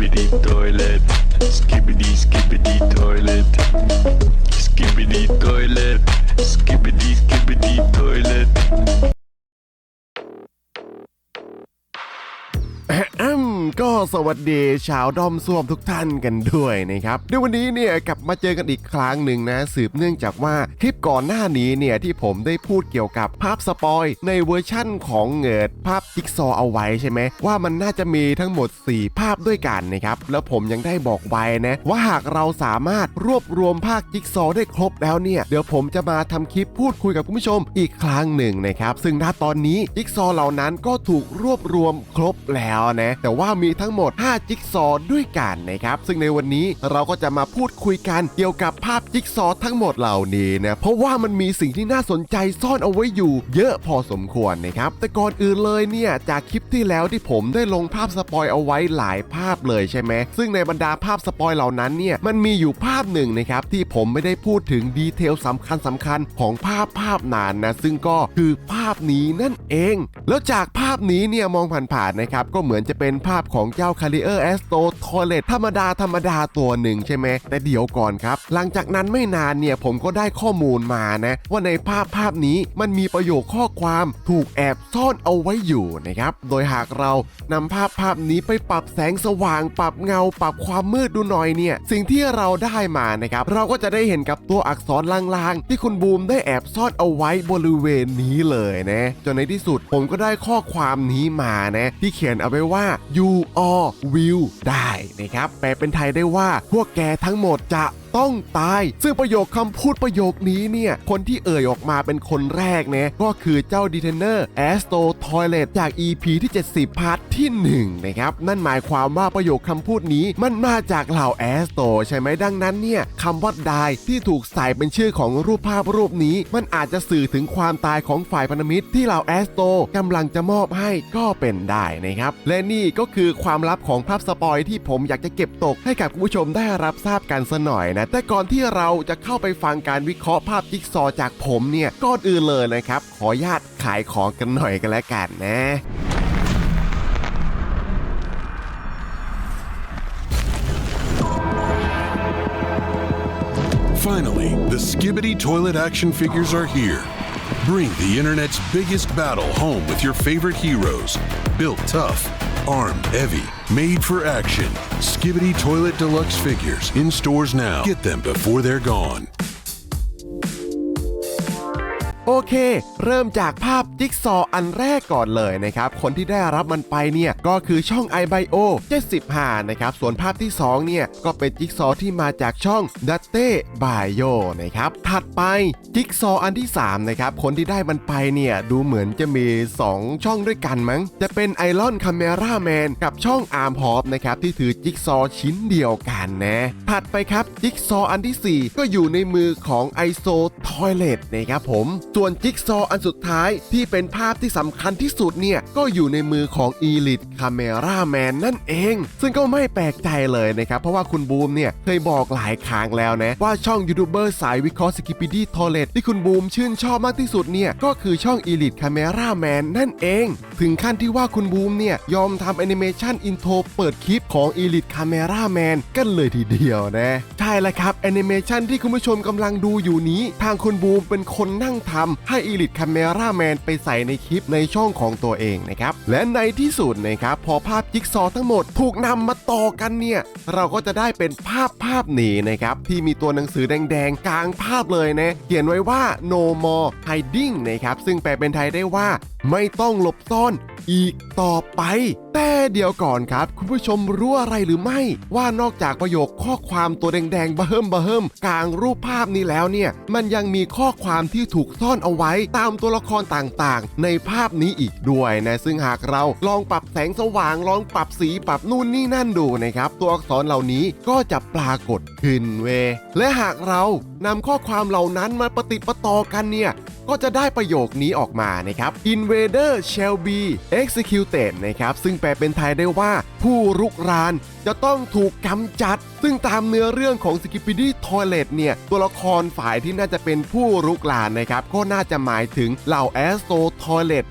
skibbity toilet, skibbity skibbity toilet, skibbity toilet, skibbity skibbity toilet. ก็สวัสดีชาวด้อมส้วมทุกท่านกันด้วยนะครับในวันนี้เนี่ยกลับมาเจอกันอีกครั้งหนึ่งนะ สืบเนื่องจากว่าคลิปก่อนหน้านี้เนี่ยที่ผมได้พูดเกี่ยวกับภาพสปอยในเวอร์ชั่นของเงิดภาพจิ๊กซอว์เอาไว้ใช่ไหมว่ามันน่าจะมีทั้งหมด 4 ภาพด้วยกันนะครับแล้วผมยังได้บอกไว้นะว่าหากเราสามารถรวบรวมภาคจิ๊กซอว์ได้ครบแล้วเนี่ยเดี๋ยวผมจะมาทำคลิปพูดคุยกับคุณผู้ชมอีกครั้งหนึ่งนะครับซึ่งณตอนนี้จิ๊กซอว์เหล่านั้นก็ถูกรวบรวมครบแล้วนะแต่ว่ามีทั้งหมด 5 จิ๊กซอว์ด้วยกันนะครับ ซึ่งในวันนี้เราก็จะมาพูดคุยกันเกี่ยวกับภาพจิ๊กซอว์ทั้งหมดเหล่านี้นะ เพราะว่ามันมีสิ่งที่น่าสนใจซ่อนเอาไว้อยู่ เยอะพอสมควรนะครับ แต่ก่อนอื่นเลยเนี่ยจากคลิปที่แล้วที่ผมได้ลงภาพสปอยเอาไว้หลายภาพเลยใช่ไหมซึ่งในบรรดาภาพสปอยเหล่านั้นเนี่ยมันมีอยู่ภาพหนึ่งนะครับที่ผมไม่ได้พูดถึงดีเทลสำคัญสำคัญๆของภาพภาพนั้นนะซึ่งก็คือภาพนี้นั่นเอง แล้วจากภาพนี้เนี่ยมองผ่านๆนะครับก็เหมือนจะเป็นภาพของเจ้าคาริเออร์แอสโตทอเลตธรรมดาธรรมดาตัวหนึ่งใช่ไหมแต่เดี๋ยวก่อนครับ หลังจากนั้นไม่นานเนี่ยผมก็ได้ข้อมูลมานะ ว่าในภาพภาพนี้มันมีประโยคข้อความถูกแอบซ่อนเอาไว้อยู่นะครับ โดยหากเรานำภาพภาพนี้ไปปรับแสงสว่าง ปรับเงา ปรับความมืดดูหน่อยเนี่ย สิ่งที่เราได้มานะครับ เราก็จะได้เห็นกับตัวอักษรลางๆ ที่คุณบูมได้แอบซ่อนเอาไว้บริเวณนี้เลยนะ จนในที่สุดผมก็ได้ข้อความนี้มานะ ที่เขียนเอาไว้ว่า you all will ได้นะครับแปลเป็นไทยได้ว่าพวกแกทั้งหมดจะต้องตาย ซึ่งประโยคคำพูดประโยคนี้เนี่ย คนที่เอ่ยออกมาเป็นคนแรกเนี่ยก็คือเจ้าดีเทนเนอร์แอสโตทอยเลตจาก EP ที่ 70 พาร์ทที่1นะครับนั่นหมายความว่าประโยคคำพูดนี้มันมาจากเหล่าแอสโตใช่ไหมดังนั้นเนี่ยคำว่าดายที่ถูกใส่เป็นชื่อของรูปภาพรูปนี้ มันอาจจะสื่อถึงความตายของฝ่ายพันธมิตรที่เหล่าแอสโตกำลังจะมอบให้ก็เป็นได้นะครับและนี่ก็คือความลับของภาพสปอยที่ผมอยากจะเก็บตกให้กับคุณผู้ชมได้รับทราบกันสะหน่อยนะะ แต่ก่อนที่เราจะเข้าไปฟังการวิเคราะห์ภาพจิ๊กซอจากผมเนี่ยก่อนอื่นเลยนะครับ ขออนุญาตขายของกันหน่อยกันแล้วกันนะ Finally, the Skibbity Toilet action figures are here. Bring the internet's biggest battle home with your favorite heroes. Built tough, armed heavy, made for action. Skibbity Toilet Deluxe figures in stores now. Get them before they're gone. โอเค เริ่มจากภาพจิ๊กซอว์อันแรกก่อนเลยนะครับ คนที่ได้รับมันไปเนี่ยก็คือช่อง iBio 75นะครับ ส่วนภาพที่ 2 เนี่ย ก็เป็นจิ๊กซอว์ที่มาจากช่อง d a t e Bio นะครับ ถัดไปจิ๊กซอว์อันที่ 3 นะครับ คนที่ได้มันไปเนี่ย ดูเหมือนจะมี 2 ช่องด้วยกันมั้ง จะเป็น Iron Camera Man กับช่อง Arm Hop นะครับ ที่ถือจิ๊กซอว์ชิ้นเดียวกันนะถัดไปครับจิ๊กซอว์อันทีสี่ 4 ก็อยู่ในมือของ ISO Toilet นะครับผมส่วนจิ๊กซอว์อันสุดท้ายที่เป็นภาพที่สำคัญที่สุดเนี่ย ก็อยู่ในมือของ Elite Camera Man นั่นเอง ซึ่งก็ไม่แปลกใจเลยนะครับ เพราะว่าคุณบูมเนี่ย เคยบอกหลายครั้งแล้วนะ ว่าช่องยูทูบเบอร์สายวิเคราะห์สกิป i ดี้ทอเลตที่คุณบูมชื่นชอบมากที่สุดเนี่ย ก็คือช่อง Elite Camera Man นั่นเอง ถึงขั้นที่ว่าคุณบูมเนี่ย ยอมทำแอนิเมชันอินโทรเปิดคลิปของ Elite Camera Man กันเลยทีเดียวนะ ใช่แล้วครับแอนิเมชันที่คุณผู้ชมกำลังดูอยู่นี้ ทางคุณบูมเป็นคนนั่งทำให้ Elite Camera Man ไปใส่ในคลิปในช่องของตัวเองนะครับ และในที่สุดนะครับพอภาพจิ๊กซอว์ทั้งหมดถูกนำมาต่อกันเนี่ย เราก็จะได้เป็นภาพภาพนี้นะครับ ที่มีตัวหนังสือแดงๆ กลางภาพเลยนะ เขียนไว้ว่า no more hiding นะครับ ซึ่งแปลเป็นไทยได้ว่าไม่ต้องหลบซ่อนอีกต่อไป แต่เดี๋ยวก่อนครับ คุณผู้ชมรู้อะไรหรือไม่ ว่านอกจากประโยคข้อความตัวแดงๆบะเฮิมบะเฮิมกลางรูปภาพนี้แล้วเนี่ย มันยังมีข้อความที่ถูกซ่อนเอาไว้ตามตัวละครต่างๆ ในภาพนี้อีกด้วยนะซึ่งหากเราลองปรับแสงสว่างลองปรับสีปรับนู่นนี่นั่นดูนะครับ ตัวอักษรเหล่านี้ก็จะปรากฏขึ้นเว และหากเรานำข้อความเหล่านั้นมาปฏิประต่อกันเนี่ย ก็จะได้ประโยคนี้ออกมานะครับ Invader shall be executed นะครับ ซึ่งแปลเป็นไทยได้ว่าผู้รุกรานจะต้องถูกกำจัด ซึ่งตามเนื้อเรื่องของ s k i p p y d y Toilet เนี่ย ตัวละครฝ่ายที่น่าจะเป็นผู้รุกรานนะครับ ก็น่าจะหมายถึงเหล่า a s t r o Toilet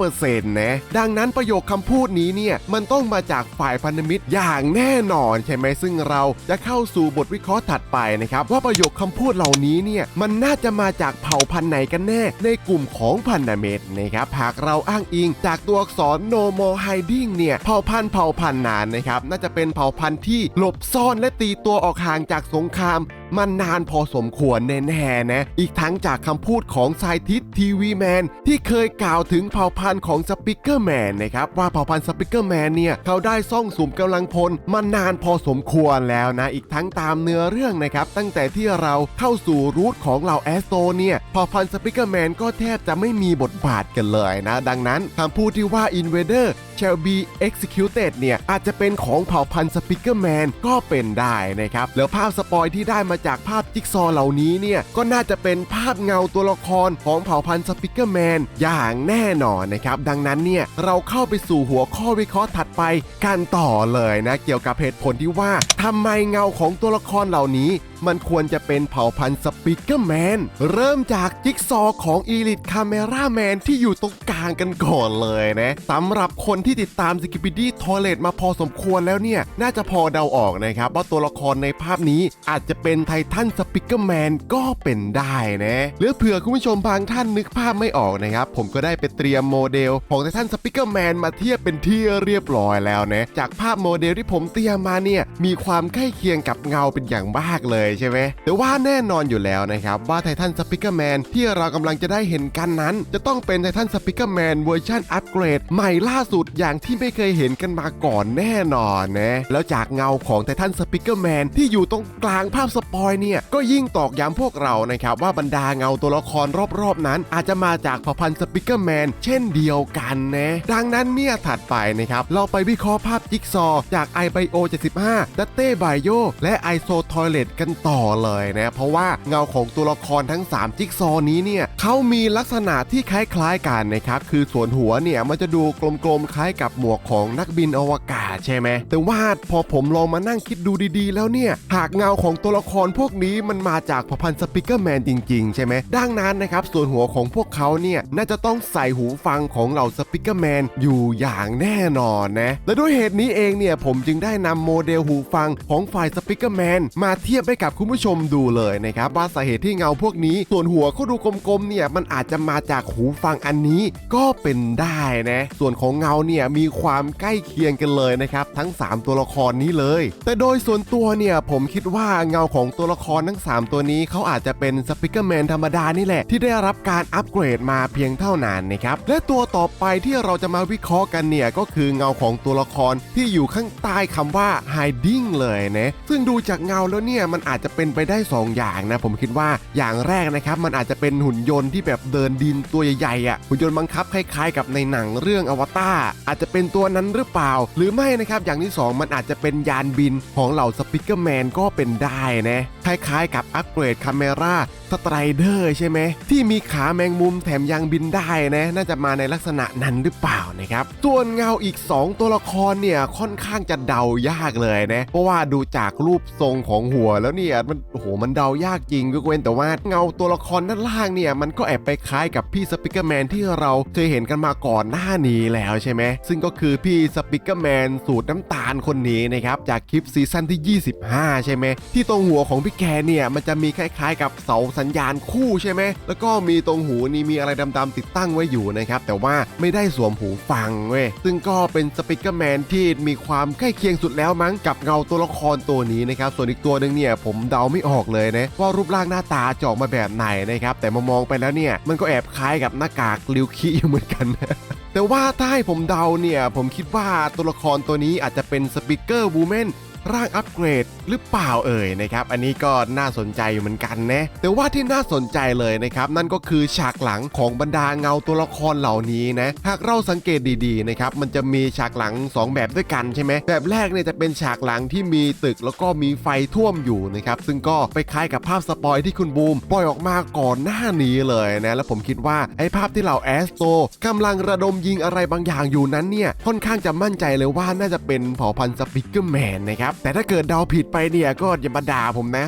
100%นะ ดังนั้นประโยคคำพูดนี้เนี่ย มันต้องมาจากฝ่ายพันธมิตรอย่างแน่นอนใช่ไหมซึ่งเราจะเข้าสู่บทวิเคราะห์ถัดไปนะครับ ว่าประโยคคำพูดเหล่านี้เนี่ยมันน่าจะมาจากเผ่าพันธุ์ไหนกันแน่ในกลุ่มของพันธมิตรนะครับหากเราอ้างอิง จากตัวอักษร no more hiding เนี่ยเผ่าพันธุ์เผ่าพันธุ์นานนะครับน่าจะเป็นเผ่าพันธุ์ที่หลบซ่อนและตีตัวออกห่างจากสงคราม มันนานพอสมควรแน่ๆนะ อีกทั้งจากคำพูดของไซทิสทีวีแมนที่เคยกล่าวถึงเผ่าพันธุ์ของสปิเกอร์แมนนะครับว่าเผ่าพันธุ์สปิเกอร์แมนเนี่ย เขาได้ซ่องสุมกำลังพลมานานพอสมควรแล้วนะ อีกทั้งตามเนื้อเรื่องนะครับ ตั้งแต่ที่เราเข้าสู่รูทของเหล่าแอสโตเนี่ยเผ่าพันธุ์สปิเกอร์แมนก็แทบจะไม่มีบทบาทกันเลยนะ ดังนั้นคำพูดที่ว่า Invader shall be executed เนี่ยอาจจะเป็นของเผ่าพันธุ์สปิเกอร์แมนก็เป็นได้นะครับแล้วภาพสปอยที่ได้มามาจากภาพจิ๊กซอว์เหล่านี้เนี่ยก็น่าจะเป็นภาพเงาตัวละครของเผ่าพันธุ์สปิเกอร์แมนอย่างแน่นอนนะครับดังนั้นเนี่ยเราเข้าไปสู่หัวข้อวิเคราะห์ถัดไปกันต่อเลยนะ เกี่ยวกับเหตุผลที่ว่าทำไมเงาของตัวละครเหล่านี้มันควรจะเป็นเผ่าพันธุ์สปิเกอร์แมน เริ่มจากจิ๊กซอว์ของอีลิทคาเมราแมนที่อยู่ตรงกลางกันก่อนเลยนะสำหรับคนที่ติดตามสกิปิดี้ทอเลตมาพอสมควรแล้วเนี่ย น่าจะพอเดาออกนะครับ ว่าตัวละครในภาพนี้อาจจะเป็นไททันสปิเกอร์แมนก็เป็นได้นะหรือเผื่อคุณผู้ชมบางท่านนึกภาพไม่ออกนะครับ ผมก็ได้ไปเตรียมโมเดลของไททันสปิเกอร์แมนมาเทียบเป็นที่เรียบร้อยแล้วนะจากภาพโมเดลที่ผมเตรียมมาเนี่ยมีความใกล้เคียงกับเงาเป็นอย่างมากเลยใช่ไหมแต่ว่าแน่นอนอยู่แล้วนะครับว่าไททันสปิเกอร์แมนที่เรากำลังจะได้เห็นกันนั้น จะต้องเป็นไททันสปิเกอร์แมนเวอร์ชันอัปเกรด ใหม่ล่าสุดอย่างที่ไม่เคยเห็นกันมาก่อนแน่นอนนะแล้วจากเงาของไททันสปิเกอร์แมนที่อยู่ตรงกลางภาพสปอยเนี่ยก็ยิ่งตอกย้ำพวกเรานะครับว่าบรรดาเงาตัวละครรอบๆนั้น อาจจะมาจากเผ่าพันธุ์สปิเกอร์แมนเช่นเดียวกันนะดังนั้นเนี่ยถัดไปนะครับเราไปวิเคราะห์ภาพจิ๊กซอ จาก iBio 75ดัตเต้ไบโอและ ISO Toilet กันต่อเลยนะเพราะว่าเงาของตัวละครทั้ง 3 จิ๊กซอว์นี้เนี่ยเขามีลักษณะที่คล้ายๆกันนะครับคือส่วนหัวเนี่ยมันจะดูกลมๆคล้ายกับหมวกของนักบินอวกาศ ใช่ไหมแต่ว่าพอผมลองมานั่งคิดดูดีๆ แล้วเนี่ย หากเงาของตัวละครพวกนี้มันมาจากผพันธุ์สปิเกอร์แมนจริง ๆ ใช่ไหมดังนั้นนะครับ ส่วนหัวของพวกเขาเนี่ย น่าจะต้องใส่หูฟังของเหล่าสปิเกอร์แมนอยู่อย่างแน่นอนนะ และด้วยเหตุนี้เองเนี่ย ผมจึงได้นำโมเดลหูฟังของฝ่ายสปิเกอร์แมนมาเทียบให้กับคุณผู้ชมดูเลยนะครับว่าสาเหตุที่เงาพวกนี้ ส่วนหัวเขาดูกลมๆเนี่ยมันอาจจะมาจากหูฟังอันนี้ก็เป็นได้นะส่วนของเงาเนี่ยมีความใกล้เคียงกันเลยนะครับ ทั้ง 3 ตัวละครนี้เลย แต่โดยส่วนตัวเนี่ยผมคิดว่าเงาของตัวละครทั้ง 3 ตัวนี้เขาอาจจะเป็นสปิเกอร์แมนธรรมดานี่แหละ ที่ได้รับการอัปเกรดมาเพียงเท่านั้นนะครับและตัวต่อไปที่เราจะมาวิเคราะห์กันเนี่ยก็คือเงาของตัวละครที่อยู่ข้างใต้คำว่า hiding เลยนะซึ่งดูจากเงาแล้วเนี่ยมันอาจจะเป็นไปได้ 2 อย่างนะผมคิดว่าอย่างแรกนะครับมันอาจจะเป็นหุ่นยนต์ที่แบบเดินดินตัวใหญ่ๆอะหุ่นยนต์บังคับคล้ายๆ กับในหนังเรื่องอวตารอาจจะเป็นตัวนั้นหรือเปล่า หรือไม่นะครับอย่างที่ 2 มันอาจจะเป็นยานบินของเหล่าสปิเกอร์แมนก็เป็นได้นะคล้ายๆกับอัปเกรดคาเมราสไตรเดอร์ใช่ไหมที่มีขาแมงมุมแถมยังบินได้นะ น่าจะมาในลักษณะนั้นหรือเปล่านะครับส่วนเงาอีก 2 ตัวละครเนี่ยค่อนข้างจะเดายากเลยนะ เพราะว่าดูจากรูปทรงของหัวแล้วเนี่ยมันโอ้โหมันเดายากจริงยกเว้นแต่ว่าเงาตัวละครด้านล่างเนี่ยมันก็แอบไปคล้ายกับพี่สปิเกอร์แมนที่เราเคยเห็นกันมาก่อนหน้านี้แล้วใช่ไหมซึ่งก็คือพี่สปิเกอร์แมนสูตรน้ำตาลคนนี้นะครับจากคลิปซีซั่นที่ 25 ใช่ไหมที่ตรงหัวของพี่แกเนี่ยมันจะมีคล้ายๆ กับเสาสัญญาณคู่ใช่ไหมแล้วก็มีตรงหูนี่มีอะไรดำๆติดตั้งไว้อยู่นะครับแต่ว่าไม่ได้สวมหูฟังเว้ยซึ่งก็เป็นสปิเกอร์แมนที่มีความใกล้เคียงสุดแล้วมั้งกับเงาตัวละครตัวนี้นะครับส่วนอีกตัวหนึ่งเนี่ยผมเดาไม่ออกเลยนะว่ารูปร่างหน้าตาจะออกมาแบบไหนนะครับแต่มามองไปแล้วเนี่ยมันก็แอบคล้ายกับหน้ากากลิวคิอยู่เหมือนกัน แต่ว่าถ้าให้ผมเดาเนี่ย ผมคิดว่าตัวละครตัวนี้อาจจะเป็นสปิเกอร์วูแมน ร่างอัปเกรดหรือเปล่าเอ่ยนะครับ อันนี้ก็น่าสนใจอยู่เหมือนกันนะแต่ว่าที่น่าสนใจเลยนะครับนั่นก็คือฉากหลังของบรรดาเงาตัวละครเหล่านี้นะหากเราสังเกตดีๆนะครับมันจะมีฉากหลัง 2 แบบด้วยกันใช่ไหมแบบแรกเนี่ยจะเป็นฉากหลังที่มีตึกแล้วก็มีไฟท่วมอยู่นะครับซึ่งก็ไปคล้ายกับภาพสปอยที่คุณบูมปล่อยออกมาก่อนหน้านี้เลยนะแล้วผมคิดว่าไอ้ภาพที่เหล่าแอสโตกำลังระดมยิงอะไรบางอย่างอยู่นั้นเนี่ยค่อนข้างจะมั่นใจเลยว่าน่าจะเป็นเผ่าพันธุ์สปิกเกอร์แมนนะครับแต่ถ้าเกิดเดาผิดไปเนี่ยก็อย่ามาด่าผมนะ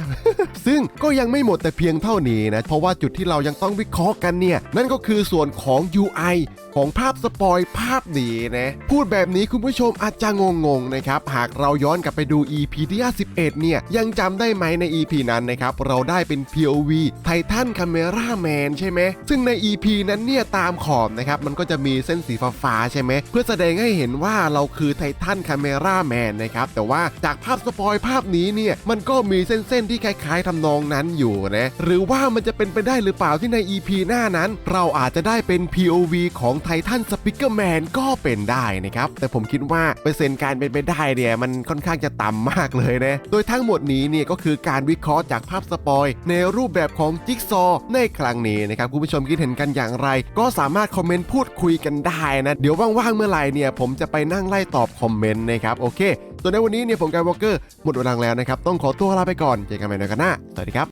ซึ่งก็ยังไม่หมดแต่เพียงเท่านี้นะ เพราะว่าจุดที่เรายังต้องวิเคราะห์กันเนี่ย นั่นก็คือส่วนของ UI ของภาพสปอยภาพนี้นะ พูดแบบนี้คุณผู้ชมอาจจะงงๆนะครับ หากเราย้อนกลับไปดู EP ที่51เนี่ย ยังจำได้ไหมใน EP นั้นนะครับ เราได้เป็น POV ไททันคาเมราแมนใช่ไหม ซึ่งใน EP นั้นเนี่ย ตามขอบนะครับ มันก็จะมีเส้นสีฟ้าๆใช่ไหม เพื่อแสดงให้เห็นว่าเราคือไททันคาเมราแมนนะครับ แต่ว่าจากภาพสปอยภาพนี้เนี่ย มันก็มีเส้นๆที่คล้ายๆทำนองนั้นอยู่นะ หรือว่ามันจะเป็นไปได้หรือเปล่าที่ใน EP หน้านั้น เราอาจจะได้เป็น POV ของไททันสปิเกอร์แมนก็เป็นได้นะครับ แต่ผมคิดว่าเปอร์เซ็นต์การเป็นไปได้เนี่ยมันค่อนข้างจะต่ำมากเลยนะ โดยทั้งหมดนี้เนี่ยก็คือการวิเคราะห์จากภาพสปอยในรูปแบบของจิ๊กซอว์ในครั้งนี้นะครับ คุณผู้ชมคิดเห็นกันอย่างไร ก็สามารถคอมเมนต์พูดคุยกันได้นะ เดี๋ยวว่างๆเมื่อไหร่เนี่ยผมจะไปนั่งไล่ตอบคอมเมนต์นะครับโอเค ส่วนในวันนี้เนี่ยผมกายวอลเกอร์หมดเวลาแล้วนะครับต้องขอตัวลาไปก่อนเจอกันใหม่ในกันหน้าสวัสดีครับ